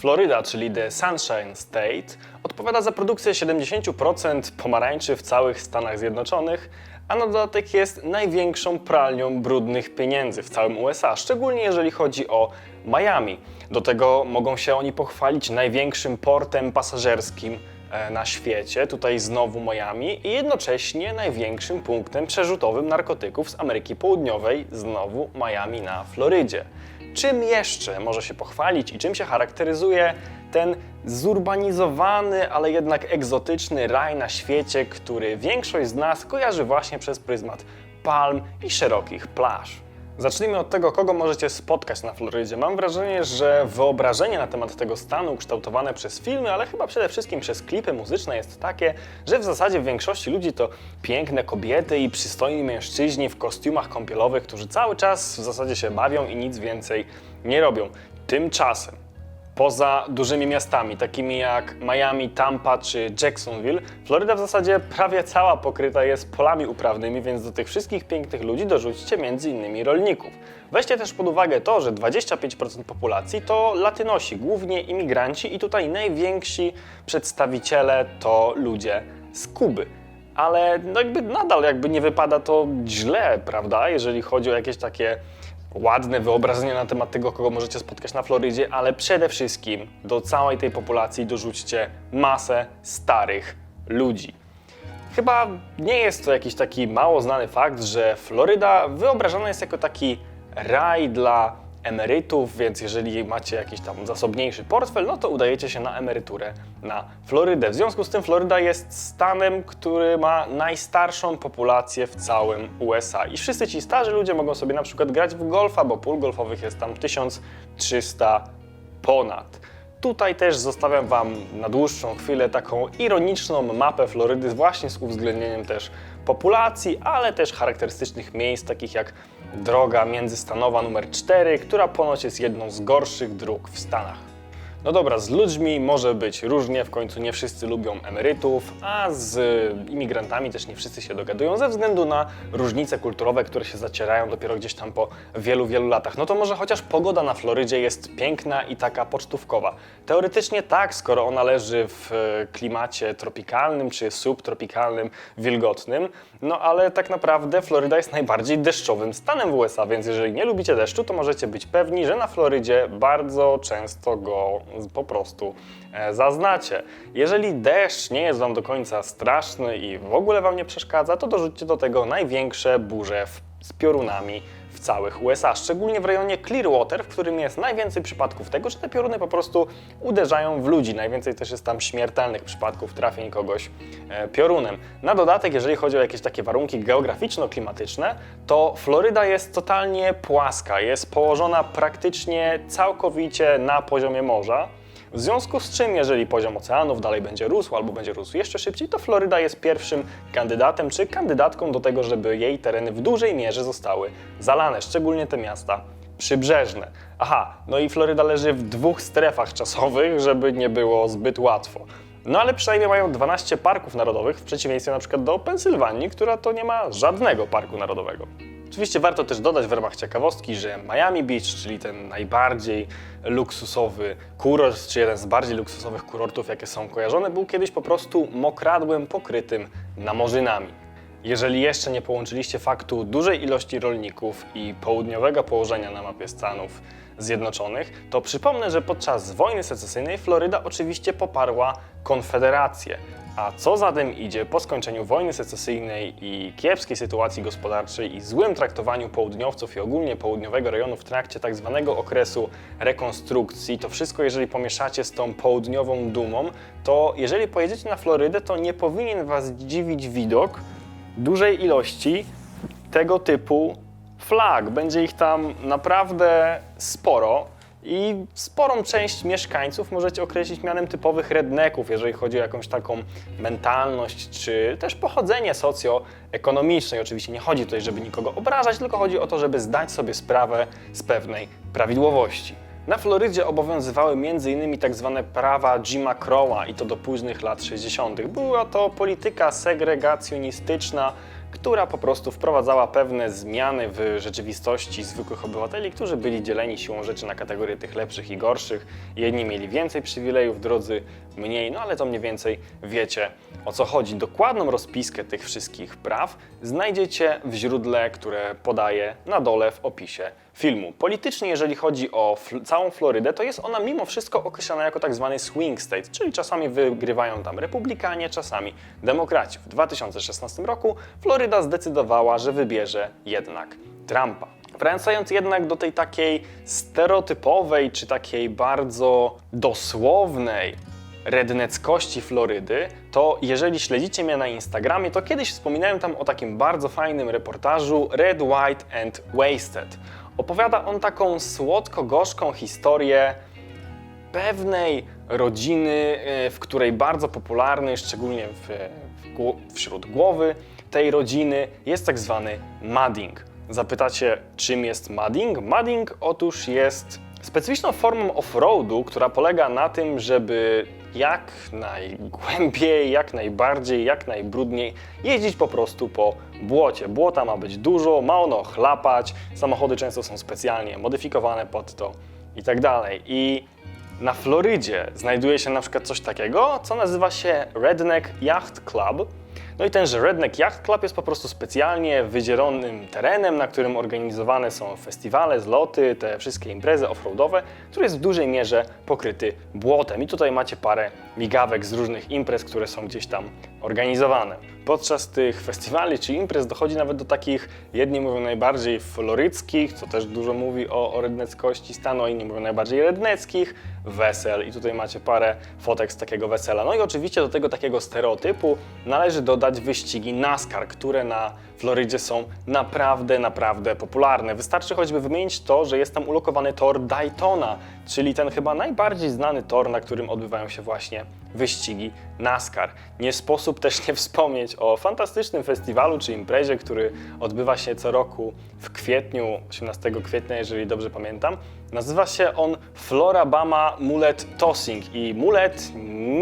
Floryda, czyli The Sunshine State, odpowiada za produkcję 70% pomarańczy w całych Stanach Zjednoczonych, a na dodatek jest największą pralnią brudnych pieniędzy w całym USA, szczególnie jeżeli chodzi o Miami. Do tego mogą się oni pochwalić największym portem pasażerskim e, na świecie, tutaj znowu Miami, i jednocześnie największym punktem przerzutowym narkotyków z Ameryki Południowej, znowu Miami na Florydzie. Czym jeszcze może się pochwalić i czym się charakteryzuje ten zurbanizowany, ale jednak egzotyczny raj na świecie, który większość z nas kojarzy właśnie przez pryzmat palm i szerokich plaż? Zacznijmy od tego, kogo możecie spotkać na Florydzie. Mam wrażenie, że wyobrażenie na temat tego stanu kształtowane przez filmy, ale chyba przede wszystkim przez klipy muzyczne jest takie, że w zasadzie w większości ludzi to piękne kobiety i przystojni mężczyźni w kostiumach kąpielowych, którzy cały czas w zasadzie się bawią i nic więcej nie robią. Tymczasem Poza dużymi miastami, takimi jak Miami, Tampa czy Jacksonville, Floryda w zasadzie prawie cała pokryta jest polami uprawnymi, więc do tych wszystkich pięknych ludzi dorzućcie m.in. rolników. Weźcie też pod uwagę to, że 25% populacji to latynosi, głównie imigranci i tutaj najwięksi przedstawiciele to ludzie z Kuby. Ale no jakby nadal jakby nie wypada to źle, prawda, jeżeli chodzi o jakieś takie ładne wyobrażenie na temat tego, kogo możecie spotkać na Florydzie, ale przede wszystkim do całej tej populacji dorzućcie masę starych ludzi. Chyba nie jest to jakiś taki mało znany fakt, że Floryda wyobrażana jest jako taki raj dla emerytów, więc jeżeli macie jakiś tam zasobniejszy portfel, no to udajecie się na emeryturę na Florydę. W związku z tym Floryda jest stanem, który ma najstarszą populację w całym USA. I wszyscy ci starzy ludzie mogą sobie na przykład grać w golfa, bo pól golfowych jest tam 1300 ponad. Tutaj też zostawiam Wam na dłuższą chwilę taką ironiczną mapę Florydy, właśnie z uwzględnieniem też populacji, ale też charakterystycznych miejsc, takich jak droga międzystanowa numer 4, która ponoć jest jedną z gorszych dróg w Stanach. No dobra, z ludźmi może być różnie, w końcu nie wszyscy lubią emerytów, a z imigrantami też nie wszyscy się dogadują ze względu na różnice kulturowe, które się zacierają dopiero gdzieś tam po wielu, wielu latach. No to może chociaż pogoda na Florydzie jest piękna i taka pocztówkowa. Teoretycznie tak, skoro ona leży w e, klimacie tropikalnym czy subtropikalnym, wilgotnym, no ale tak naprawdę Floryda jest najbardziej deszczowym stanem w USA, więc jeżeli nie lubicie deszczu, to możecie być pewni, że na Florydzie bardzo często go po prostu e, zaznacie. Jeżeli deszcz nie jest Wam do końca straszny i w ogóle Wam nie przeszkadza, to dorzućcie do tego największe burze z piorunami w całych USA, szczególnie w rejonie Clearwater, w którym jest najwięcej przypadków tego, że te pioruny po prostu uderzają w ludzi. Najwięcej też jest tam śmiertelnych przypadków trafień kogoś e, piorunem. Na dodatek, jeżeli chodzi o jakieś takie warunki geograficzno-klimatyczne, to Floryda jest totalnie płaska, jest położona praktycznie całkowicie na poziomie morza. W związku z czym, jeżeli poziom oceanów dalej będzie rósł albo będzie rósł jeszcze szybciej, to Floryda jest pierwszym kandydatem czy kandydatką do tego, żeby jej tereny w dużej mierze zostały zalane, szczególnie te miasta przybrzeżne. Aha, no i Floryda leży w dwóch strefach czasowych, żeby nie było zbyt łatwo. No ale przynajmniej mają 12 parków narodowych, w przeciwieństwie na przykład do Pensylwanii, która to nie ma żadnego parku narodowego. Oczywiście warto też dodać w ramach ciekawostki, że Miami Beach, czyli ten najbardziej luksusowy kurort, czy jeden z bardziej luksusowych kurortów, jakie są kojarzone, był kiedyś po prostu mokradłem pokrytym namorzynami. Jeżeli jeszcze nie połączyliście faktu dużej ilości rolników i południowego położenia na mapie Stanów Zjednoczonych, to przypomnę, że podczas wojny secesyjnej Floryda oczywiście poparła Konfederację. A co za tym idzie, po skończeniu wojny secesyjnej i kiepskiej sytuacji gospodarczej i złym traktowaniu południowców i ogólnie południowego rejonu w trakcie tak zwanego okresu rekonstrukcji, to wszystko jeżeli pomieszacie z tą południową dumą, to jeżeli pojedziecie na Florydę, to nie powinien Was dziwić widok dużej ilości tego typu flag. Będzie ich tam naprawdę sporo. I sporą część mieszkańców możecie określić mianem typowych redneków, jeżeli chodzi o jakąś taką mentalność, czy też pochodzenie socjoekonomiczne. Oczywiście nie chodzi tutaj, żeby nikogo obrażać, tylko chodzi o to, żeby zdać sobie sprawę z pewnej prawidłowości. Na Florydzie obowiązywały m.in. tak zwane prawa Jima Crowa i to do późnych lat 60. Była to polityka segregacjonistyczna, która po prostu wprowadzała pewne zmiany w rzeczywistości zwykłych obywateli, którzy byli dzieleni siłą rzeczy na kategorie tych lepszych i gorszych. Jedni mieli więcej przywilejów, drudzy mniej, no ale to mniej więcej wiecie o co chodzi. Dokładną rozpiskę tych wszystkich praw znajdziecie w źródle, które podaję na dole w opisie filmu. Politycznie, jeżeli chodzi o całą Florydę, to jest ona mimo wszystko określana jako tak zwany swing state, czyli czasami wygrywają tam republikanie, czasami demokraci. W 2016 roku Floryda zdecydowała, że wybierze jednak Trumpa. Wracając jednak do tej takiej stereotypowej, czy takiej bardzo dosłownej redneckości Florydy, to jeżeli śledzicie mnie na Instagramie, to kiedyś wspominałem tam o takim bardzo fajnym reportażu Red, White and Wasted. Opowiada on taką słodko-gorzką historię pewnej rodziny, e, w której bardzo popularny, szczególnie w, w, wśród głowy tej rodziny, jest tak zwany mudding. Zapytacie, czym jest mudding? Mudding otóż jest specyficzną formą offroadu, która polega na tym, żeby jak najgłębiej, jak najbardziej, jak najbrudniej jeździć po prostu po błocie. Błota ma być dużo, ma ono chlapać, samochody często są specjalnie modyfikowane pod to i tak dalej. I na Florydzie znajduje się na przykład coś takiego, co nazywa się Redneck Yacht Club. No i tenże Redneck Yacht Club jest po prostu specjalnie wydzielonym terenem, na którym organizowane są festiwale, zloty, te wszystkie imprezy offroadowe, który jest w dużej mierze pokryty błotem. I tutaj macie parę migawek z różnych imprez, które są gdzieś tam organizowane. Podczas tych festiwali czy imprez dochodzi nawet do takich, jedni mówią najbardziej floryckich, co też dużo mówi o, o redneckości stanu, inni mówią najbardziej redneckich, wesel. I tutaj macie parę fotek z takiego wesela. No i oczywiście do tego takiego stereotypu należy dodać wyścigi NASCAR, które na Florydzie są naprawdę, naprawdę popularne. Wystarczy choćby wymienić to, że jest tam ulokowany tor Daytona, czyli ten chyba najbardziej znany tor, na którym odbywają się właśnie wyścigi NASCAR. Nie sposób też nie wspomnieć o fantastycznym festiwalu czy imprezie, który odbywa się co roku w kwietniu, 18 kwietnia, jeżeli dobrze pamiętam. Nazywa się on Florabama Mullet Tossing i mullet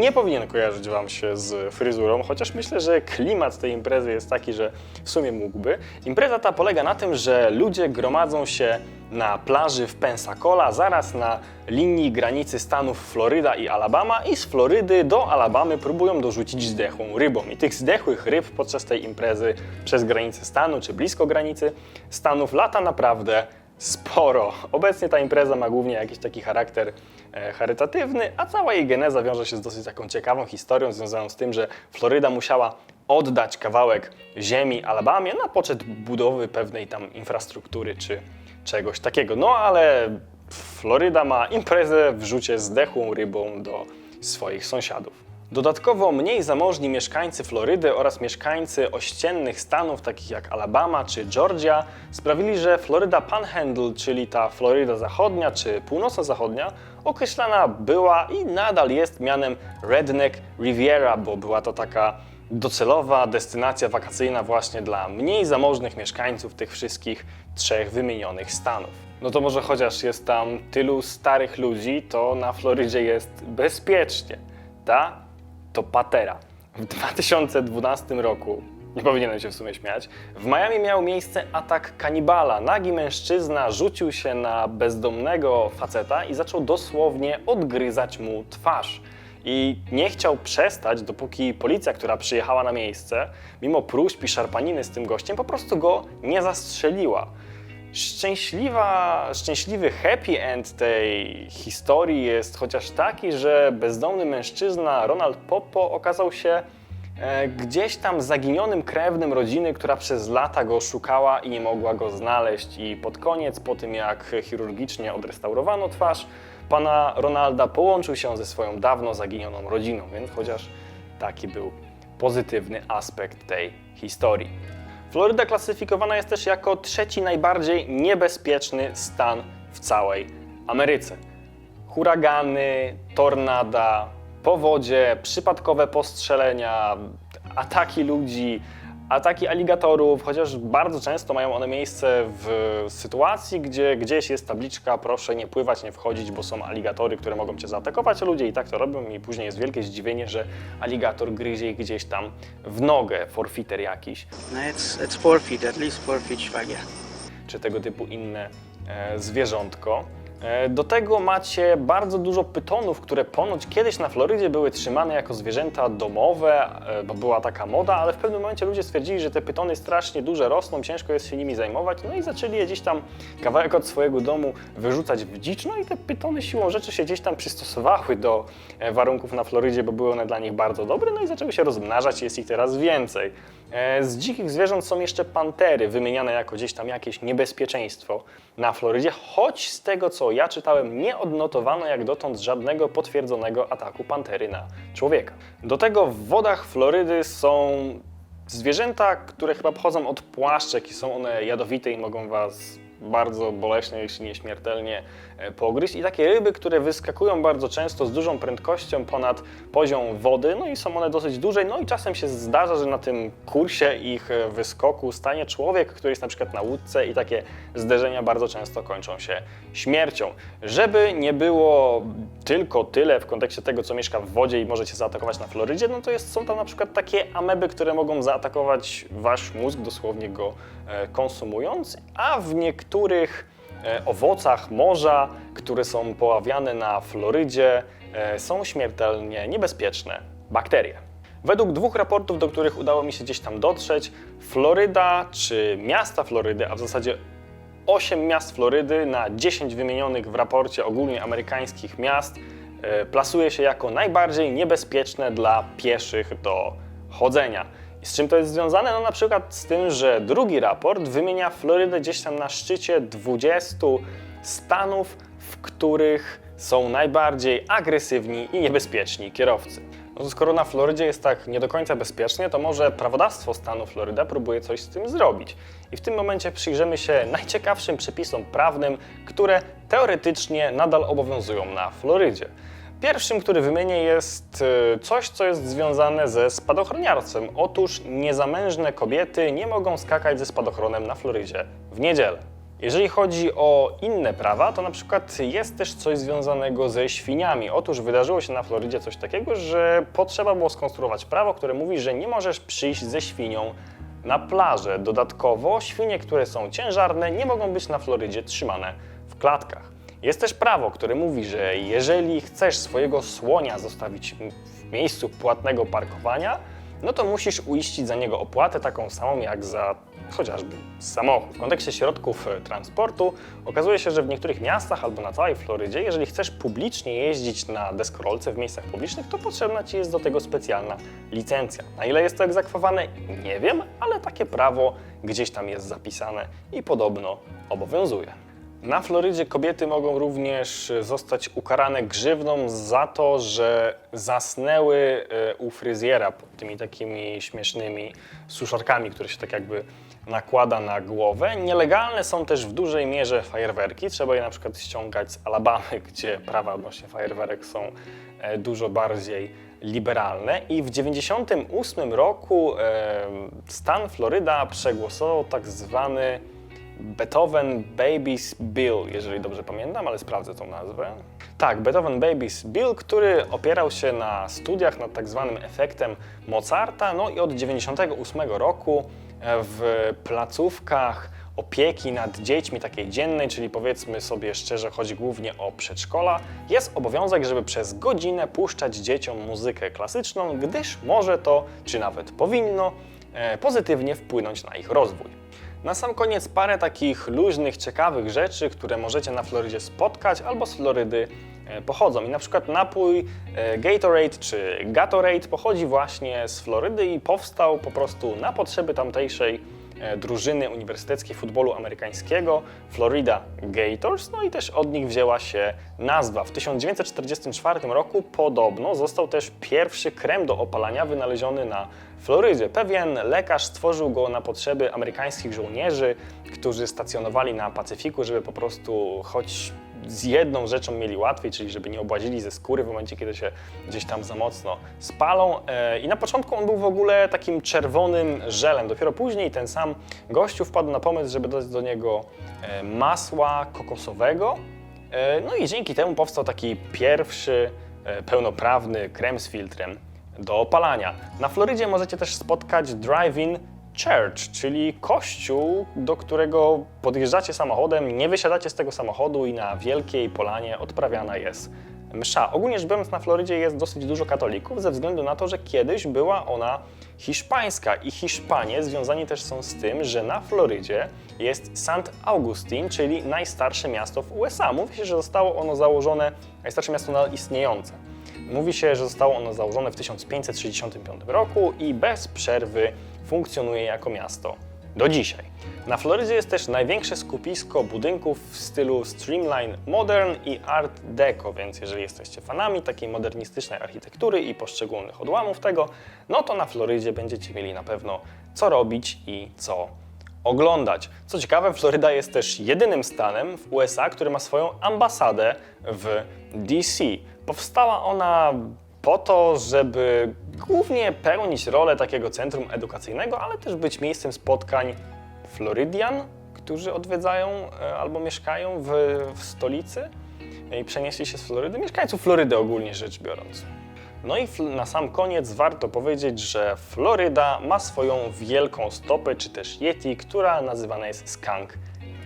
nie powinien kojarzyć Wam się z fryzurą, chociaż myślę, że klimat tej imprezy jest taki, że w sumie mógłby. Impreza ta polega na tym, że ludzie gromadzą się na plaży w Pensacola, zaraz na linii granicy stanów Floryda i Alabama i z Florydy do Alabamy próbują dorzucić zdechłą rybą. I tych zdechłych ryb podczas tej imprezy przez granicę stanu czy blisko granicy stanów lata naprawdę sporo. Obecnie ta impreza ma głównie jakiś taki charakter e, charytatywny, a cała jej geneza wiąże się z dosyć taką ciekawą historią związaną z tym, że Floryda musiała oddać kawałek ziemi Alabamie na poczet budowy pewnej tam infrastruktury czy czegoś takiego. No ale Floryda ma imprezę w rzucie zdechłą rybą do swoich sąsiadów. Dodatkowo mniej zamożni mieszkańcy Florydy oraz mieszkańcy ościennych stanów takich jak Alabama czy Georgia sprawili, że Floryda Panhandle, czyli ta Floryda zachodnia czy północno-zachodnia, określana była i nadal jest mianem Redneck Riviera, bo była to taka docelowa destynacja wakacyjna właśnie dla mniej zamożnych mieszkańców tych wszystkich trzech wymienionych stanów. No to może chociaż jest tam tylu starych ludzi, to na Florydzie jest bezpiecznie. Ta to patera. W 2012 roku, nie powinienem się w sumie śmiać, w Miami miał miejsce atak kanibala. Nagi mężczyzna rzucił się na bezdomnego faceta i zaczął dosłownie odgryzać mu twarz. I nie chciał przestać, dopóki policja, która przyjechała na miejsce, mimo próśb i szarpaniny z tym gościem, po prostu go nie zastrzeliła. Szczęśliwa, szczęśliwy happy end tej historii jest chociaż taki, że bezdomny mężczyzna Ronald Poppo okazał się e, gdzieś tam zaginionym krewnym rodziny, która przez lata go szukała i nie mogła go znaleźć. I pod koniec, po tym jak chirurgicznie odrestaurowano twarz, pana Ronalda połączył się ze swoją dawno zaginioną rodziną, więc chociaż taki był pozytywny aspekt tej historii. Floryda klasyfikowana jest też jako trzeci najbardziej niebezpieczny stan w całej Ameryce. Huragany, tornada, powodzie, przypadkowe postrzelenia, ataki ludzi, Ataki aligatorów, chociaż bardzo często mają one miejsce w sytuacji, gdzie gdzieś jest tabliczka proszę nie pływać, nie wchodzić, bo są aligatory, które mogą cię zaatakować, a ludzie i tak to robią i później jest wielkie zdziwienie, że aligator gryzie ich gdzieś tam w nogę, forfiter jakiś. No, it's it's forfeit, at least forfeit szwagier. czy tego typu inne e, zwierzątko. E, Do tego macie bardzo dużo pytonów, które ponoć kiedyś na Florydzie były trzymane jako zwierzęta domowe, e, bo była taka moda, ale w pewnym momencie ludzie stwierdzili, że te pytony strasznie duże rosną, ciężko jest się nimi zajmować, no i zaczęli je gdzieś tam kawałek od swojego domu wyrzucać w dzicz, no i te pytony siłą rzeczy się gdzieś tam przystosowały do e, warunków na Florydzie, bo były one dla nich bardzo dobre, no i zaczęły się rozmnażać, jest ich teraz więcej. E, Z dzikich zwierząt są jeszcze pantery, wymieniane jako gdzieś tam jakieś niebezpieczeństwo na Florydzie, choć z tego co ja czytałem, nie odnotowano jak dotąd żadnego potwierdzonego ataku pantery na człowieka. Do tego w wodach Florydy są zwierzęta, które chyba pochodzą od płaszczek i są one jadowite i mogą was bardzo boleśnie, jeśli nie śmiertelnie pogryźć. I takie ryby, które wyskakują bardzo często z dużą prędkością ponad poziom wody, no i są one dosyć duże, no i czasem się zdarza, że na tym kursie ich e, wyskoku stanie człowiek, który jest na przykład na łódce i takie zderzenia bardzo często kończą się śmiercią. Żeby nie było tylko tyle w kontekście tego, co mieszka w wodzie i możecie zaatakować na Florydzie, no to jest, są tam na przykład takie ameby, które mogą zaatakować wasz mózg, dosłownie go e, konsumując, a w niektórych e, owocach morza, które są poławiane na Florydzie, e, są śmiertelnie niebezpieczne bakterie. Według dwóch raportów, do których udało mi się gdzieś tam dotrzeć, Floryda czy miasta Florydy, a w zasadzie 8 miast Florydy na 10 wymienionych w raporcie ogólnie amerykańskich miast e, plasuje się jako najbardziej niebezpieczne dla pieszych do chodzenia. Z czym to jest związane? No na przykład z tym, że drugi raport wymienia Florydę gdzieś tam na szczycie 20 stanów, w których są najbardziej agresywni i niebezpieczni kierowcy. No skoro na Florydzie jest tak nie do końca bezpiecznie, to może prawodawstwo stanu Floryda próbuje coś z tym zrobić. I w tym momencie przyjrzymy się najciekawszym przepisom prawnym, które teoretycznie nadal obowiązują na Florydzie. Pierwszym, który wymienię, jest y, coś, co jest związane ze spadochroniarstwem. Otóż niezamężne kobiety nie mogą skakać ze spadochronem na Florydzie w niedzielę. Jeżeli chodzi o inne prawa, to na przykład jest też coś związanego ze świniami. Otóż wydarzyło się na Florydzie coś takiego, że potrzeba było skonstruować prawo, które mówi, że nie możesz przyjść ze świnią na plażę. Dodatkowo świnie, które są ciężarne, nie mogą być na Florydzie trzymane w klatkach. Jest też prawo, które mówi, że jeżeli chcesz swojego słonia zostawić w miejscu płatnego parkowania, no to musisz uiścić za niego opłatę taką samą jak za chociażby samochód. W kontekście środków e, transportu okazuje się, że w niektórych miastach albo na całej Florydzie, jeżeli chcesz publicznie jeździć na deskorolce w miejscach publicznych, to potrzebna Ci jest do tego specjalna licencja. Na ile jest to egzekwowane, nie wiem, ale takie prawo gdzieś tam jest zapisane i podobno obowiązuje. Na Florydzie kobiety mogą również zostać ukarane grzywną za to, że zasnęły e, u fryzjera pod tymi takimi śmiesznymi suszarkami, które się tak jakby nakłada na głowę. Nielegalne są też w dużej mierze fajerwerki. Trzeba je na przykład ściągać z Alabamy, gdzie prawa odnośnie fajerwerek są e, dużo bardziej liberalne. I w 1998 roku e, stan Floryda przegłosował tak zwany Beethoven Babies Bill, jeżeli dobrze pamiętam, ale sprawdzę tą nazwę. Tak, Beethoven Babies Bill, który opierał się na studiach nad tak zwanym efektem Mozarta, no i od 98 roku e, w placówkach opieki nad dziećmi takiej dziennej, czyli powiedzmy sobie szczerze, chodzi głównie o przedszkola, jest obowiązek, żeby przez godzinę puszczać dzieciom muzykę klasyczną, gdyż może to, czy nawet powinno, e, pozytywnie wpłynąć na ich rozwój. Na sam koniec parę takich luźnych, ciekawych rzeczy, które możecie na Florydzie spotkać albo z Florydy e, pochodzą. I na przykład napój e, Gatorade czy Gatorade pochodzi właśnie z Florydy i powstał po prostu na potrzeby tamtejszej drużyny uniwersyteckiej futbolu amerykańskiego Florida Gators, no i też od nich wzięła się nazwa. W 1944 roku podobno został też pierwszy krem do opalania wynaleziony na Florydzie. Pewien lekarz stworzył go na potrzeby amerykańskich żołnierzy, którzy stacjonowali na Pacyfiku, żeby po prostu choć z jedną rzeczą mieli łatwiej, czyli żeby nie obłazili ze skóry w momencie, kiedy się gdzieś tam za mocno spalą. E, I na początku on był w ogóle takim czerwonym żelem. Dopiero później ten sam gościu wpadł na pomysł, żeby dodać do niego e, masła kokosowego. E, No i dzięki temu powstał taki pierwszy pełnoprawny krem z filtrem do opalania. Na Florydzie możecie też spotkać drive-in church, czyli kościół, do którego podjeżdżacie samochodem, nie wysiadacie z tego samochodu i na wielkiej polanie odprawiana jest msza. Ogólnie rzecz biorąc na Florydzie jest dosyć dużo katolików ze względu na to, że kiedyś była ona hiszpańska i Hiszpanie związani też są z tym, że na Florydzie jest St. Augustine, czyli najstarsze miasto w USA. Mówi się, że zostało ono założone, najstarsze miasto nadal istniejące. Mówi się, że zostało ono założone w 1565 roku i bez przerwy funkcjonuje jako miasto do dzisiaj. Na Florydzie jest też największe skupisko budynków w stylu Streamline Modern i Art Deco, więc jeżeli jesteście fanami takiej modernistycznej architektury i poszczególnych odłamów tego, no to na Florydzie będziecie mieli na pewno co robić i co oglądać. Co ciekawe, Floryda jest też jedynym stanem w USA, który ma swoją ambasadę w DC. Powstała ona po to, żeby głównie pełnić rolę takiego centrum edukacyjnego, ale też być miejscem spotkań Florydian, którzy odwiedzają e, albo mieszkają w, w stolicy i przenieśli się z Florydy, mieszkańców Florydy ogólnie rzecz biorąc. No i na sam koniec warto powiedzieć, że Floryda ma swoją wielką stopę, czy też Yeti, która nazywana jest Skunk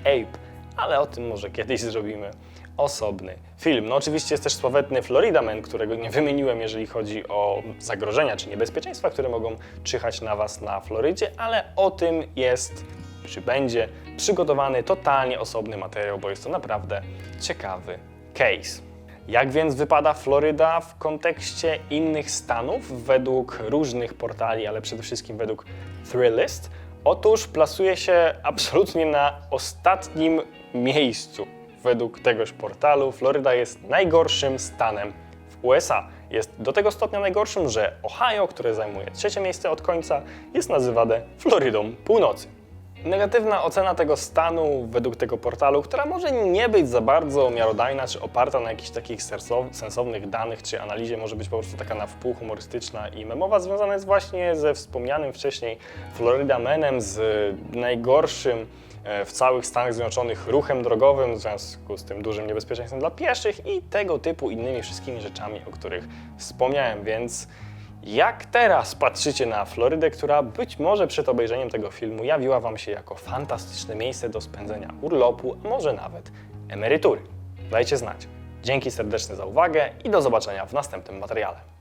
Ape, ale o tym może kiedyś zrobimy osobny film. No oczywiście jest też sławetny Florida Man, którego nie wymieniłem, jeżeli chodzi o zagrożenia czy niebezpieczeństwa, które mogą czyhać na Was na Florydzie, ale o tym jest, czy będzie przygotowany totalnie osobny materiał, bo jest to naprawdę ciekawy case. Jak więc wypada Floryda w kontekście innych stanów według różnych portali, ale przede wszystkim według Thrillist? Otóż plasuje się absolutnie na ostatnim miejscu według tegoż portalu. Floryda jest najgorszym stanem w USA. Jest do tego stopnia najgorszym, że Ohio, które zajmuje trzecie miejsce od końca, jest nazywane Florydą Północy. Negatywna ocena tego stanu według tego portalu, która może nie być za bardzo miarodajna czy oparta na jakichś takich sensownych danych czy analizie, może być po prostu taka na wpół humorystyczna i memowa, związana jest właśnie ze wspomnianym wcześniej Florida Manem, z najgorszym e, w całych Stanach Zjednoczonych ruchem drogowym, w związku z tym dużym niebezpieczeństwem dla pieszych i tego typu innymi wszystkimi rzeczami, o których wspomniałem, więc jak teraz patrzycie na Florydę, która być może przed obejrzeniem tego filmu jawiła Wam się jako fantastyczne miejsce do spędzenia urlopu, a może nawet emerytury? Dajcie znać. Dzięki serdeczne za uwagę i do zobaczenia w następnym materiale.